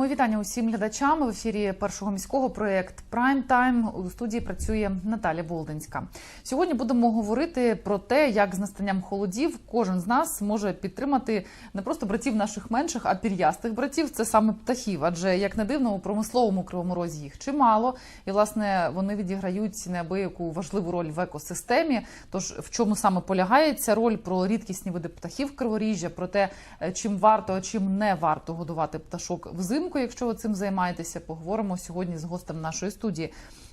Мої вітання усім глядачам в ефірі першого міського проєкт Прайм Тайм. У студії працює Наталя Болдинська. Сьогодні будемо говорити про те, як з настанням холодів кожен з нас може підтримати не просто братів наших менших, а пір'ястих братів. Це саме птахів. Адже як не дивно, у промисловому кривому розі їх чимало, і власне вони відіграють неабияку важливу роль в екосистемі. Тож в чому саме полягає ця роль про рідкісні види птахів Криворіжжя, про те, е, чим варто, а чим не варто годувати пташок взимку, якщо ви цим займаєтеся, поговоримо сьогодні з гостем нашої студії.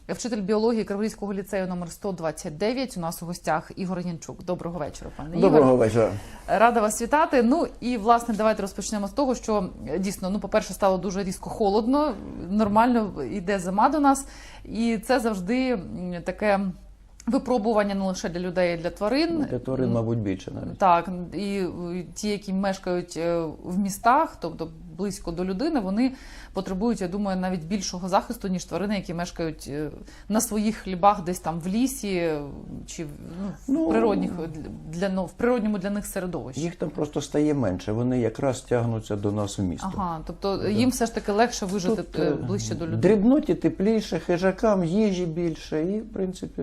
Вчитель біології Криворізького ліцею номер 129. У нас у гостях Ігор Янчук. Доброго вечора, пане Доброго вечора. Рада вас вітати. Ну і власне давайте розпочнемо з того, що дійсно, ну, по-перше, стало дуже різко холодно, нормально йде зима до нас, і це завжди таке випробування не лише для людей, а для тварин. Для тварин, мабуть, більше навіть. Так, і ті, які мешкають е, в містах, тобто близько до людини, вони потребують, я думаю, навіть більшого захисту, ніж тварини, які мешкають е, на своїх хлібах, десь там в лісі е, чи ну, в Ну, природних для ну, в природньому для них середовищі. Їх там просто стає менше. Вони якраз тягнуться до нас в місто. Ага, тобто їм все ж таки легше вижити Тут, е, е, ближче до людей. Дрібноті тепліше, хижакам їжі більше, і в принципі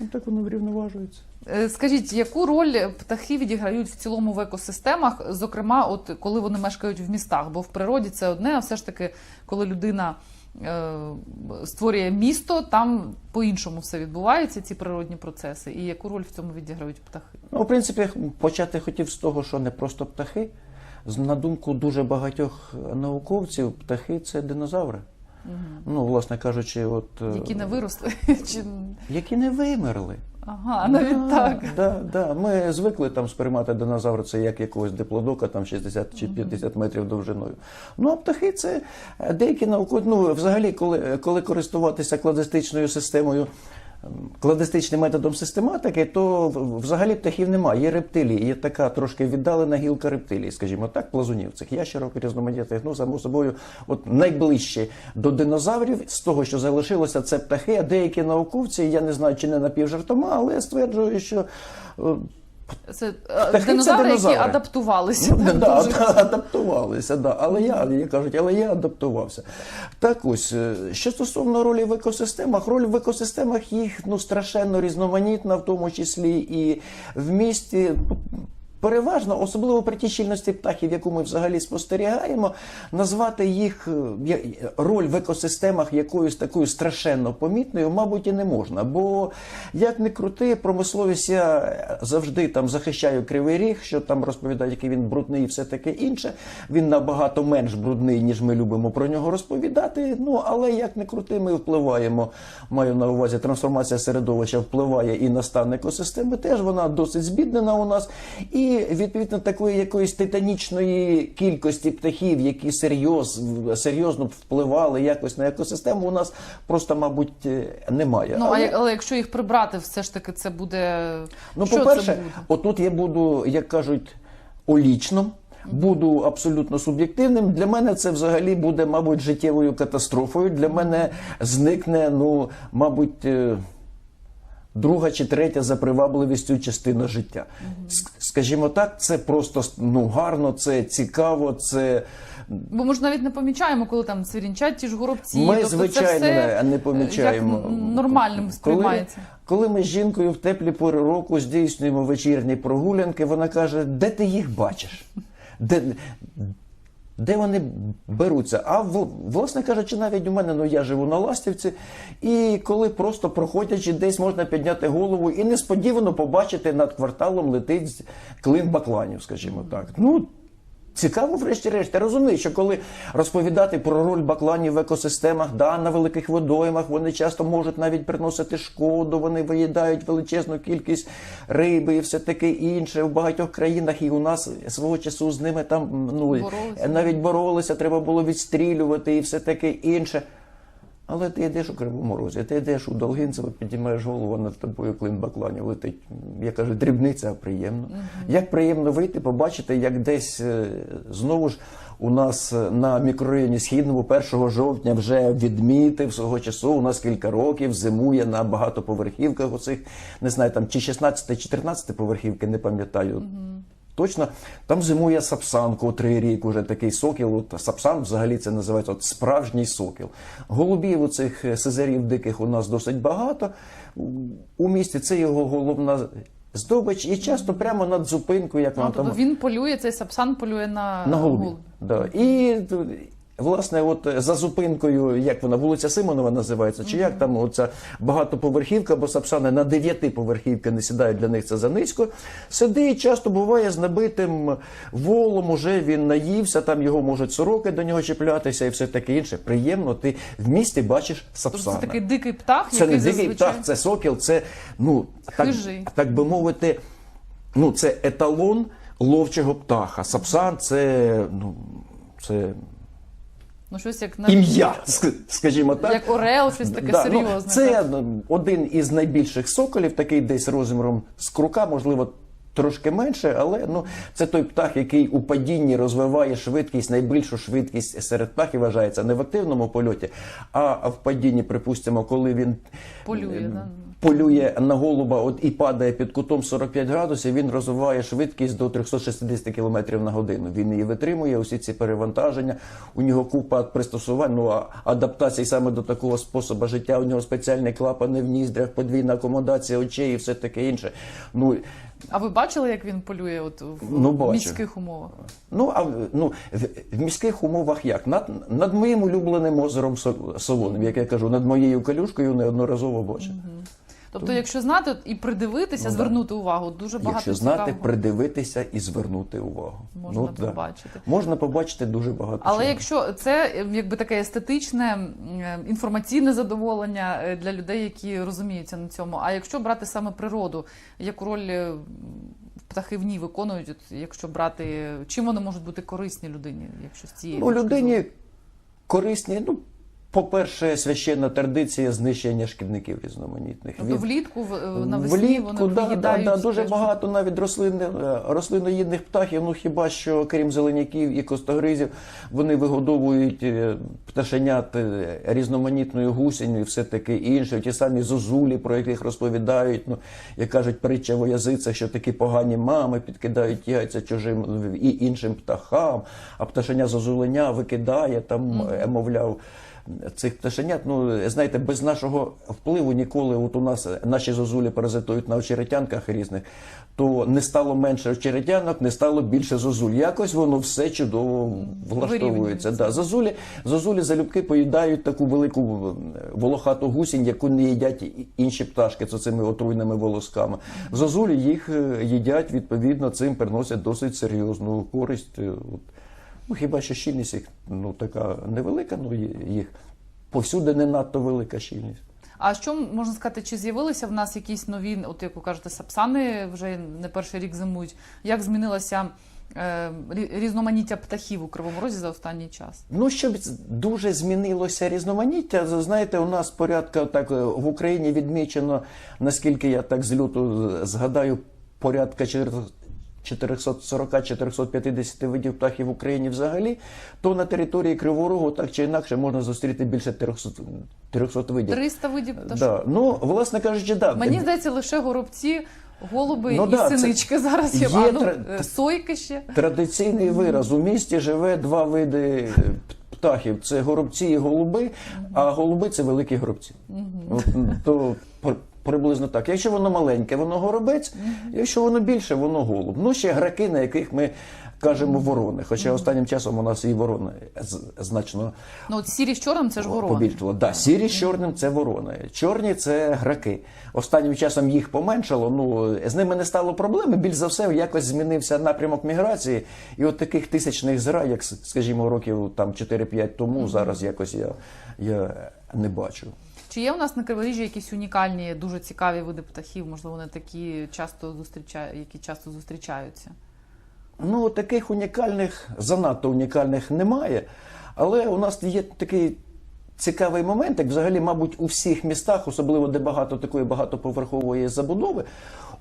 ну, так воно врівноважується. Е, Скажіть, яку роль птахи відіграють в цілому в екосистемах, зокрема, от коли вони мешкають в містах? Бо в природі це одне, а все ж таки, коли людина е, створює місто, там по-іншому все відбувається, ці природні процеси. І яку роль в цьому відіграють птахи? Ну, в принципі, почати хотів з того, що не просто птахи. На думку дуже багатьох науковців, птахи це динозаври. Ну, власне кажучи, от е, Які не виросли? Чи... які не вимерли. Ага, навіть Да, так. Да, да. Ми звикли там сприймати динозавра це як якогось диплодока, там 60 чи 50 метрів довжиною. Ну а птахи це е, деякі наукові. Ну, взагалі, коли, коли користуватися кладистичною системою. Кладистичним методом систематики, то взагалі птахів немає. Є рептилії, є така трошки віддалена гілка рептилій, скажімо так, плазунів цих ящерок різноманітних. Ну, само собою, от найближче до динозаврів з того, що залишилося, це птахи. А деякі науковці, я не знаю, чи не напівжартома, але стверджую, що е, Це е, динозаври, це динозаври, які адаптувалися. Ну, так, да, дуже. адаптувалися, да. але я, я кажуть, але я адаптувався. Так ось, е, що стосовно ролі в екосистемах, роль в екосистемах їх ну, страшенно різноманітна, в тому числі і в місті. Переважно, особливо при тій щільності птахів, яку ми взагалі спостерігаємо, назвати їх е, роль в екосистемах якоюсь такою страшенно помітною, мабуть, і не можна. Бо як не крути, промисловість я завжди там захищаю кривий ріг, що там розповідають, який він брудний і все таке інше. Він набагато менш брудний, ніж ми любимо про нього розповідати. Ну але як не крути, ми впливаємо. Маю на увазі, трансформація середовища впливає і на стан екосистеми. Теж вона досить збіднена у нас. І відповідно такої якоїсь титанічної кількості птахів, які серйоз, серйозно впливали якось на екосистему, у нас просто, мабуть, е, немає. Ну, а Але- але якщо їх прибрати, все ж таки це буде. Ну, по-перше, отут я буду, як кажуть, олічним. Буду абсолютно суб'єктивним. Для мене це взагалі буде, мабуть, життєвою катастрофою. Для мене зникне, ну, мабуть, е, друга чи третя за привабливістю частина життя. Скажімо так, це просто ну, гарно, це цікаво, це. Бо ми ж навіть не помічаємо, коли там цвірінчать ті ж горобці. Ми, тобто звичайно, це все не е, помічаємо. Як нормальним сприймається. Коли, коли ми з жінкою в теплі пори року здійснюємо вечірні прогулянки, вона каже: де ти їх бачиш? Де, де вони беруться? А власне кажучи, навіть у мене ну я живу на Ластівці, і коли просто проходячи десь можна підняти голову і несподівано побачити над кварталом летить клин бакланів, скажімо так. Ну Цікаво, врешті-решт. Я розумію, що коли розповідати про роль бакланів в екосистемах, да, на великих водоймах, вони часто можуть навіть приносити шкоду, вони виїдають величезну кількість риби і все таке інше. В багатьох країнах і у нас свого часу з ними там ну, Боролися. навіть боролися, треба було відстрілювати і все таке інше. Але ти йдеш у Кривому Розі, ти йдеш у Долгинцево, підіймаєш голову, над тобою клин бакланів летить. Я кажу, дрібниця, а приємно. Як приємно вийти, побачити, як десь е, знову ж у нас е, на мікрорайоні Східному 1 жовтня вже відмітив свого часу. У нас кілька років зимує на багатоповерхівках оцих, не знаю, там чи 16 чи 14 поверхівки, не пам'ятаю. Точно. Там зимує сапсан, котрий рік уже такий сокіл. От сапсан взагалі це називається от справжній сокіл. Голубів у цих сезарів диких у нас досить багато. У місті це його головна здобич, і часто прямо над зупинкою, як Ну, вона тобто там він полює, цей сапсан полює на, на голубі. Да. І власне, от за зупинкою, як вона, вулиця Симонова називається, чи як там оця багатоповерхівка, бо сапсани на дев'ятиповерхівки не сідають для них це за низько. Сидить, часто буває з набитим волом, уже він наївся, там його можуть сороки до нього чіплятися і все таке інше. Приємно, ти в місті бачиш Тобто сапсана. це такий дикий птах, Це який не дикий зазвичай... птах, це сокіл, це ну так, так би мовити, ну це еталон ловчого птаха. Сапсан це ну це Ну, щось як на ім'я, скажімо так. як Орел, щось таке Да, ну, це так. ну, один із найбільших соколів, такий десь розміром з крука, можливо. Трошки менше, але ну це той птах, який у падінні розвиває швидкість, найбільшу швидкість серед птахів вважається не в активному польоті, а в падінні, припустимо, коли він Полює, да. Полює на голуба от і падає під кутом 45 градусів, він розвиває швидкість до 360 км на годину. Він її витримує, усі ці перевантаження. У нього купа пристосувань, ну а адаптації саме до такого способу життя. У нього спеціальні клапани в ніздрях, подвійна акомодація очей і все таке інше. Ну А ви бачили, як він полює от в Ну, бачив. міських умовах? Ну, а ну, в, в міських умовах як? Над, над моїм улюбленим озером Со- Солоним, як я кажу, над моєю калюшкою неодноразово бачив. Тобто, якщо знати і придивитися, Ну, да. звернути увагу, дуже багато Якщо знати, цікавого придивитися і звернути увагу. можна Ну, да. побачити. Можна побачити дуже багато. Але чого. якщо це якби таке естетичне інформаційне задоволення е, для людей, які розуміються на цьому. А якщо брати саме природу, яку роль е, птахи в ній виконують, якщо брати, чим вони можуть бути корисні людині, якщо з цієї ну, людині корисні, ну, по-перше, священна традиція знищення шкідників різноманітних. Тобто Від- влітку в- навесні вони да, да, да, дуже теж. багато навіть рослин, е, рослиноїдних птахів. Ну хіба що крім зеленяків і костогризів, вони вигодовують е, пташенят е, різноманітною гусінню і все таке інше. Ті самі зозулі, про яких розповідають, ну як кажуть, притча в язицях, що такі погані мами підкидають яйця чужим і іншим птахам, а пташеня зозуленя викидає там, е, мовляв цих пташенят, ну знаєте, без нашого впливу ніколи, от у нас наші зозулі паразитують на очеретянках різних, то не стало менше очеретянок, не стало більше зозуль. Якось воно все чудово влаштовується. Да, зозулі, зозулі залюбки поїдають таку велику е, волохату гусінь, яку не їдять інші пташки з цими отруйними волосками. Зозулі їх е, їдять, відповідно, цим приносять досить серйозну користь. Ну, хіба що щільність їх ну, така невелика, ну їх повсюди не надто велика щільність. А що можна сказати, чи з'явилися в нас якісь нові, от як ви кажете, сапсани вже не перший рік зимують? Як змінилося е, різноманіття птахів у Кривому Розі за останній час? Ну, щоб дуже змінилося різноманіття, знаєте, у нас порядка так в Україні відмічено, наскільки я так з люту згадаю, порядка 440-450 видів птахів в Україні взагалі, то на території Кривого Рогу так чи інакше можна зустріти більше 300, 300 видів. 300 видів пташок. Да. Ну, власне кажучи, да. Мені здається, лише горобці, голуби Ну і да, це синички зараз є. є А, ну, тра- е, сойки ще. Традиційний вираз. У місті живе два види птахів: це горобці і голуби, а голуби це великі горобці. От, то приблизно так. Якщо воно маленьке, воно горобець, якщо воно більше, воно голуб. Ну, ще граки, на яких ми кажемо ворони. Хоча останнім часом у нас і ворони значно Ну, от сірі з чорним це ж ворони. побільшало. Да, сірі з чорним це ворони. Чорні це граки. Останнім часом їх поменшало. Ну з ними не стало проблеми. Більш за все, якось змінився напрямок міграції. І от таких тисячних зграй, як скажімо, років там 4-5 тому, зараз якось я, я не бачу. Чи є у нас на Криворіжжі якісь унікальні, дуже цікаві види птахів? Можливо, вони такі часто зустрічають, які часто зустрічаються? Ну, таких унікальних, занадто унікальних немає. Але у нас є такий цікавий момент, як взагалі, мабуть, у всіх містах, особливо де багато такої багатоповерхової забудови,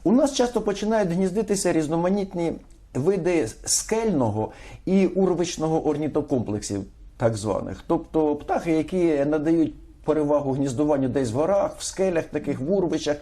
у нас часто починають гніздитися різноманітні види скельного і урвичного орнітокомплексів, так званих. Тобто птахи, які надають перевагу гніздуванню десь в горах, в скелях, таких в урвищах,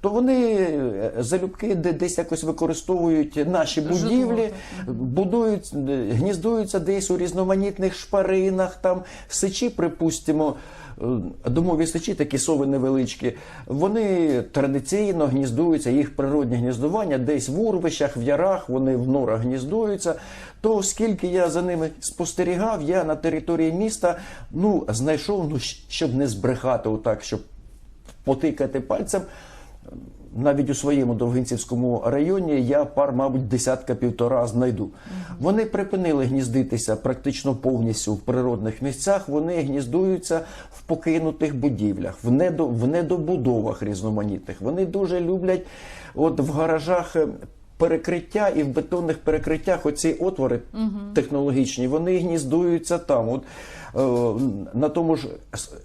то вони е, залюбки десь якось використовують наші будівлі, будують, е, гніздуються десь у різноманітних шпаринах, там сичі, припустимо. Е, Домові сичі, такі сови невеличкі, вони традиційно гніздуються, їх природні гніздування десь в урвищах, в ярах, вони в норах гніздуються. То оскільки я за ними спостерігав, я на території міста ну, знайшов, ну, щоб не збрехати, отак, щоб потикати пальцем. Навіть у своєму Довгинцівському районі я пар, мабуть, десятка півтора знайду. Вони припинили гніздитися практично повністю в природних місцях. Вони гніздуються в покинутих будівлях, в, недо, в недобудовах різноманітних. Вони дуже люблять от в гаражах. Перекриття і в бетонних перекриттях оці отвори технологічні, вони гніздуються там. От, е, на тому ж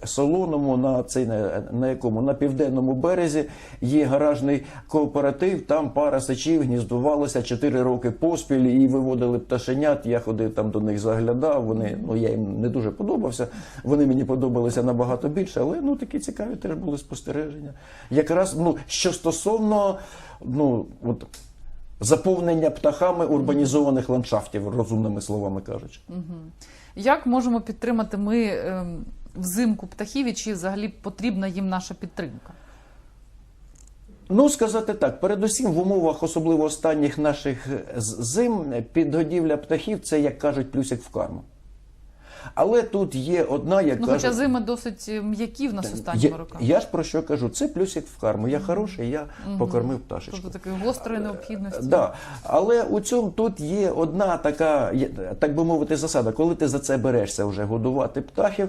солоному, на, цей, на, на якому на південному березі є гаражний кооператив. Там пара сечів гніздувалася 4 роки поспіль і виводили пташенят. Я ходив там до них заглядав. Вони ну я їм не дуже подобався. Вони мені подобалися набагато більше, але ну такі цікаві теж були спостереження. Якраз ну що стосовно ну от. Заповнення птахами урбанізованих ландшафтів, розумними словами кажучи. Як можемо підтримати ми ем, взимку птахів і чи взагалі потрібна їм наша підтримка? Ну, сказати так, передусім в умовах, особливо останніх наших зим, підгодівля птахів це, як кажуть, плюсик в карму. Але тут є одна, як Ну, хоча зими досить е, м'які в нас останніми роками. я ж про що кажу, це плюсик в карму. Я хороший, я покормив пташечку. Тобто такої гострої необхідності. Да. Але у цьому тут є одна така, так би мовити, засада. Коли ти за це берешся вже годувати птахів,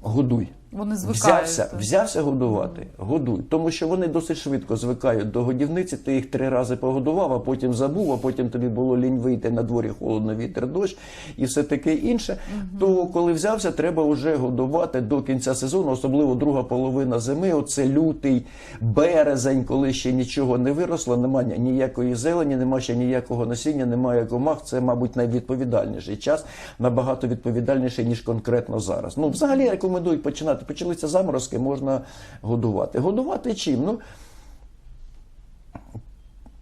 годуй. Вони звикають. Взявся, взявся годувати, годуй. Тому що вони досить швидко звикають до годівниці, ти їх три рази погодував, а потім забув, а потім тобі було лінь вийти на дворі холодно, вітер, дощ і все таке інше. То коли взявся, треба вже годувати до кінця сезону, особливо друга половина зими. Оце лютий, березень, коли ще нічого не виросло, немає ніякої зелені, немає ще ніякого насіння, немає комах. Це, мабуть, найвідповідальніший час, набагато відповідальніший, ніж конкретно зараз. Ну, взагалі я рекомендую починати. Почалися заморозки, можна годувати. Годувати чим? Ну,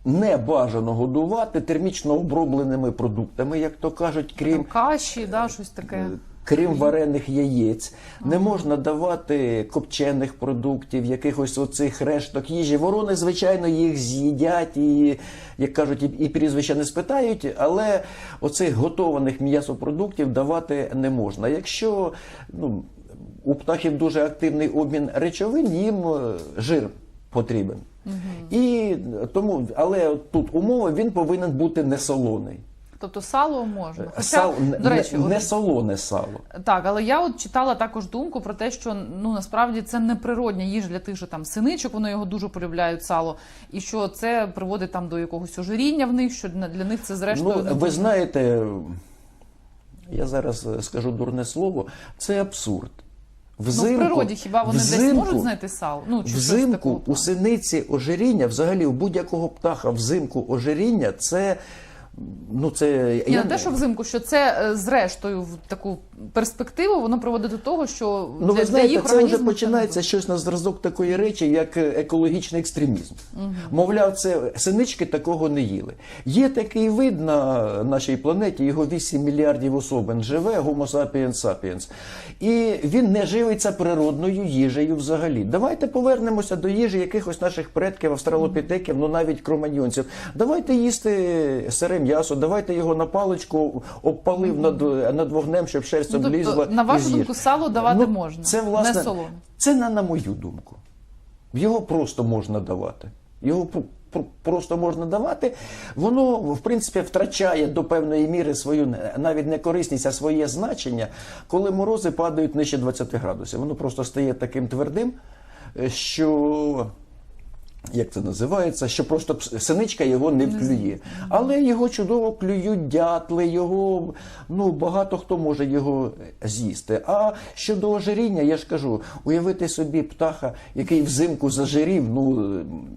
не бажано годувати термічно обробленими продуктами, як то кажуть, Там крім каші, да, щось таке. Крім варених яєць, не можна давати копчених продуктів, якихось оцих решток їжі. Ворони, звичайно, їх з'їдять і, як кажуть, і прізвища не спитають, але оцих готованих м'ясопродуктів давати не можна. Якщо ну, у птахів дуже активний обмін речовин, їм е, жир потрібен. І тому, але тут умова він повинен бути не солоний. Тобто сало можна. Хоча, Сал, до речі, не, не солоне сало. Так, але я от читала також думку про те, що ну насправді це не природня їжа для тих же там синичок, вони його дуже полюбляють сало, і що це приводить там до якогось ожиріння в них, що для них це зрештою Ну, не ви знаєте, я зараз е, скажу дурне слово, це абсурд. Ну, в природі хіба вони десь можуть знайти сал? Ну чи Взимку у синиці ожиріння, взагалі у будь-якого птаха взимку ожиріння, це ну це Ні, не те, що взимку, що це е, зрештою в таку перспективу воно приводить до того, що Ну, для, ви знаєте, для їх це вже починається щось на зразок такої речі, як е, екологічний екстремізм. Мовляв, це синички такого не їли. Є такий вид на нашій планеті, його 8 мільярдів особин живе, Homo sapiens sapiens. І він не живиться природною їжею взагалі. Давайте повернемося до їжі якихось наших предків, австралопітеків, ну навіть кроманьонців. Давайте їсти сире м'ясо, давайте його на паличку обпалив над, над вогнем, щоб шерсть Ну, тобто, на вашу думку, сало давати Ну, можна, Це власне не солоне. це не на мою думку. Його просто можна давати. Його пр- пр- просто можна давати. Воно, в принципі, втрачає до певної міри свою навіть не корисність, а своє значення, коли морози падають нижче 20 градусів. Воно просто стає таким твердим, е, що. Як це називається, що просто синичка його не вклює. Але його чудово клюють дятли, його ну багато хто може його з'їсти. А щодо ожиріння, я ж кажу, уявити собі птаха, який взимку зажирів, ну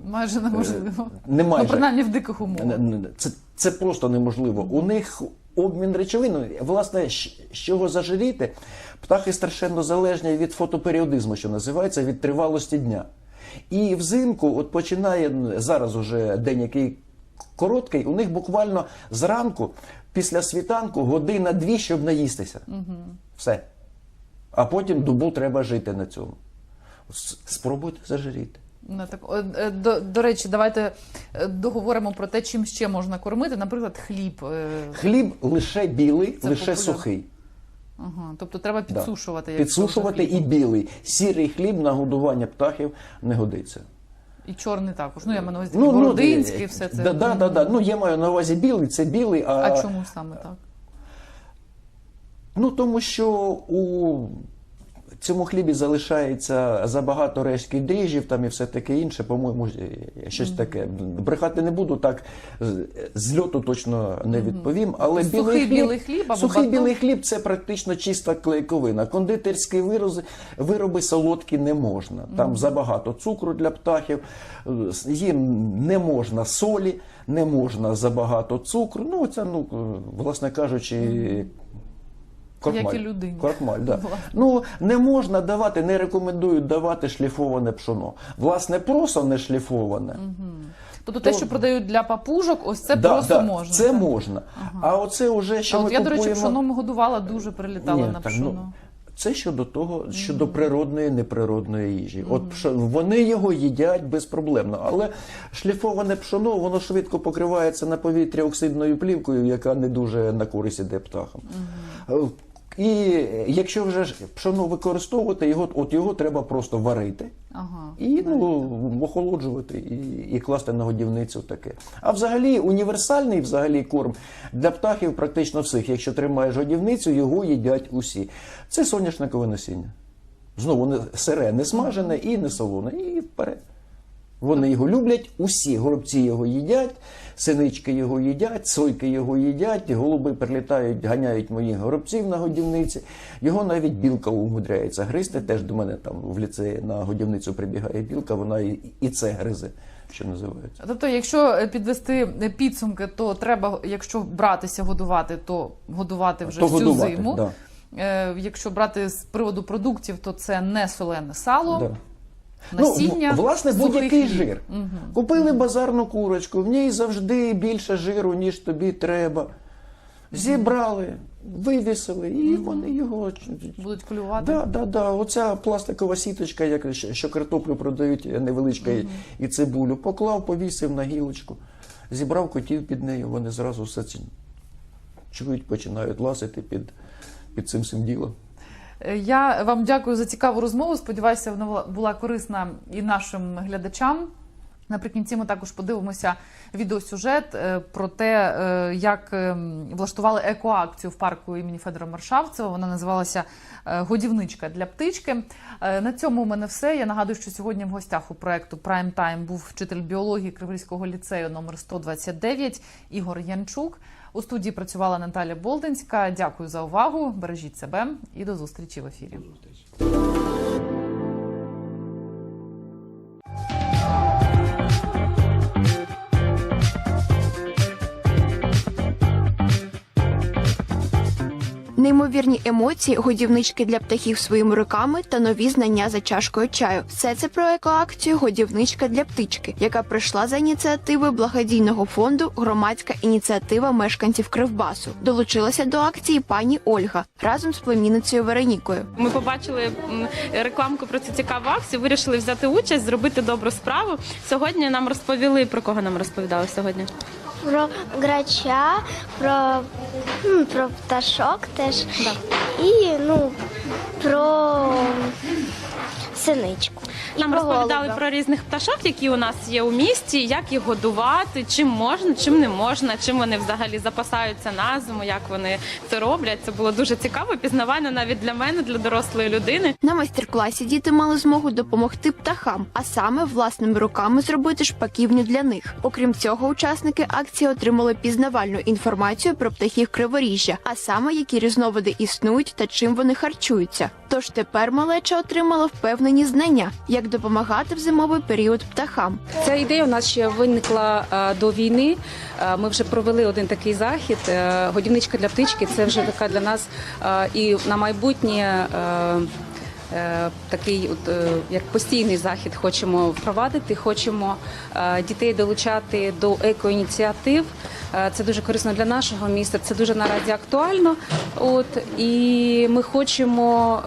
Майже неможливо. не майже. Ну, принаймні в диких умовах. Це, Це просто неможливо. У них обмін речовин, власне, з чого зажиріти, птахи страшенно залежні від фотоперіодизму, що називається, від тривалості дня. І взимку, от починає зараз уже день, який короткий, у них буквально зранку, після світанку, година-дві, щоб наїстися. Все. А потім добу треба жити на цьому. Спробуйте зажиріти. Ну, так, е, до, до речі, давайте е, договоримо про те, чим ще можна кормити. Наприклад, хліб. е, Хліб лише білий, Це лише популярно. сухий. Ага, тобто треба підсушувати. Да. Підсушувати і білий. Сірий хліб на годування птахів не годиться. І чорний також. Ну, я маю на увазі ну, городинський, ну, все це. Да, да, да, да. Ну, я маю на увазі білий, це білий, а, А чому саме так? Ну, тому що у цьому хлібі залишається забагато рештки дріжджів там і все таке інше, по-моєму, е, щось таке. Брехати не буду, так з- льоту точно не відповім. Але Сухий білий хліб, білий хліб або сухий батон? білий хліб це практично чиста клейковина. Кондитерські вирози, вироби солодкі не можна. Там забагато цукру для птахів, е, їм не можна солі, не можна забагато цукру. Ну, це, ну, е, власне кажучи. Крохмаль. Як і людині. Крохмаль, да. Ну не можна давати, не рекомендують давати шліфоване пшоно. Власне, просто не шліфоване. Тобто те, що продають для папужок, ось це Да, просто да, можна. Це так? можна. А оце вже що А ми от я, до речі, купуємо... пшоном годувала, дуже прилітала Ні, на так, пшоно. ну, це щодо того, щодо природної неприродної їжі. От вони його їдять безпроблемно, але шліфоване пшоно воно швидко покривається на повітря оксидною плівкою, яка не дуже на користь іде птахам. І якщо вже ж пшоно використовувати, його от його треба просто варити. Ага. І ну, охолоджувати і, і класти на годівницю таке. А взагалі універсальний взагалі корм для птахів практично всіх. Якщо тримаєш годівницю, його їдять усі. Це соняшникове насіння. Знову не сире, не смажене і не солоне. І вперед. Вони його люблять, усі горобці його їдять, синички його їдять, сойки його їдять, голуби прилітають, ганяють моїх горобців на годівниці. Його навіть білка умудряється гризти. Теж до мене там в ліцеї на годівницю прибігає білка, вона і, це гризе, що називається. Тобто, якщо е, підвести підсумки, то треба, якщо братися годувати, то годувати вже То всю годувати, зиму. да. Е, Якщо брати з приводу продуктів, то це не солене сало, Да. Насіння. Ну, власне, будь-який жир. Купили базарну курочку, в ній завжди більше жиру, ніж тобі треба. Зібрали, вивісили, і вони його. Будуть клювати. Да, да, да. Оця пластикова сіточка, як що картоплю продають невеличка і- і цибулю, поклав, повісив на гілочку, зібрав котів під нею, вони зразу все чують, починають лазити під, під цим всім ділом. Я вам дякую за цікаву розмову. Сподіваюся, вона була- корисна і нашим глядачам. Наприкінці ми також подивимося відеосюжет е, про те, е, як е, влаштували екоакцію в парку імені Федора Маршавцева. Вона називалася е, Годівничка для птички. На цьому у мене все. Я нагадую, що сьогодні в гостях у проекту Prime Time був вчитель біології Криворізького ліцею номер 129 Ігор Янчук. У студії працювала Наталя Болдинська. Дякую за увагу. Бережіть себе і до зустрічі в ефірі. Неймовірні емоції, годівнички для птахів своїми руками та нові знання за чашкою чаю. Все це про екоакцію Годівничка для птички, яка прийшла за ініціативи благодійного фонду Громадська ініціатива мешканців Кривбасу. Долучилася до акції пані Ольга разом з племінницею Веронікою. Ми побачили рекламку про цю цікаву акцію, вирішили взяти участь, зробити добру справу. Сьогодні нам розповіли про кого нам розповідали сьогодні. Про грача, про, про пташок теж. І ну, про синичку. І Нам про розповідали голубя. про різних пташок, які у нас є у місті, як їх годувати, чим можна, чим не можна, чим вони взагалі запасаються на зиму, як вони це роблять. Це було дуже цікаво, пізнавально навіть для мене, для дорослої людини. На майстер-класі діти мали змогу допомогти птахам, а саме власними руками зробити шпаківню для них. Окрім цього, учасники акції отримали пізнавальну інформацію про птахів криворіжжя, а саме які різновиди існують та чим вони харчуються. Тож тепер малеча отримала впевнені знання, як допомагати в зимовий період птахам. Ця ідея у нас ще виникла е, до війни. Е, Ми вже провели один такий захід. Е, Годівничка для птички це вже така для нас і на майбутнє. Е, Такий, от е, як постійний захід, хочемо впровадити. Хочемо е, дітей долучати до екоініціатив. Це дуже корисно для нашого міста. Це дуже наразі актуально. От і ми хочемо,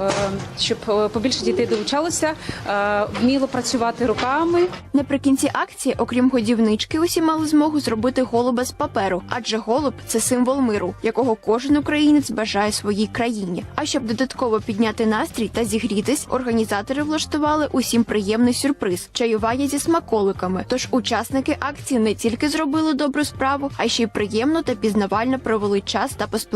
щоб побільше дітей долучалося, вміло працювати руками. Наприкінці акції, окрім годівнички, усі мали змогу зробити голуба з паперу, адже голуб це символ миру, якого кожен українець бажає своїй країні. А щоб додатково підняти настрій та зігрітись, організатори влаштували усім приємний сюрприз чаювання зі смаколиками. Тож учасники акції не тільки зробили добру справу, а ще й приємно та пізнавально провели час та поспілкувалися.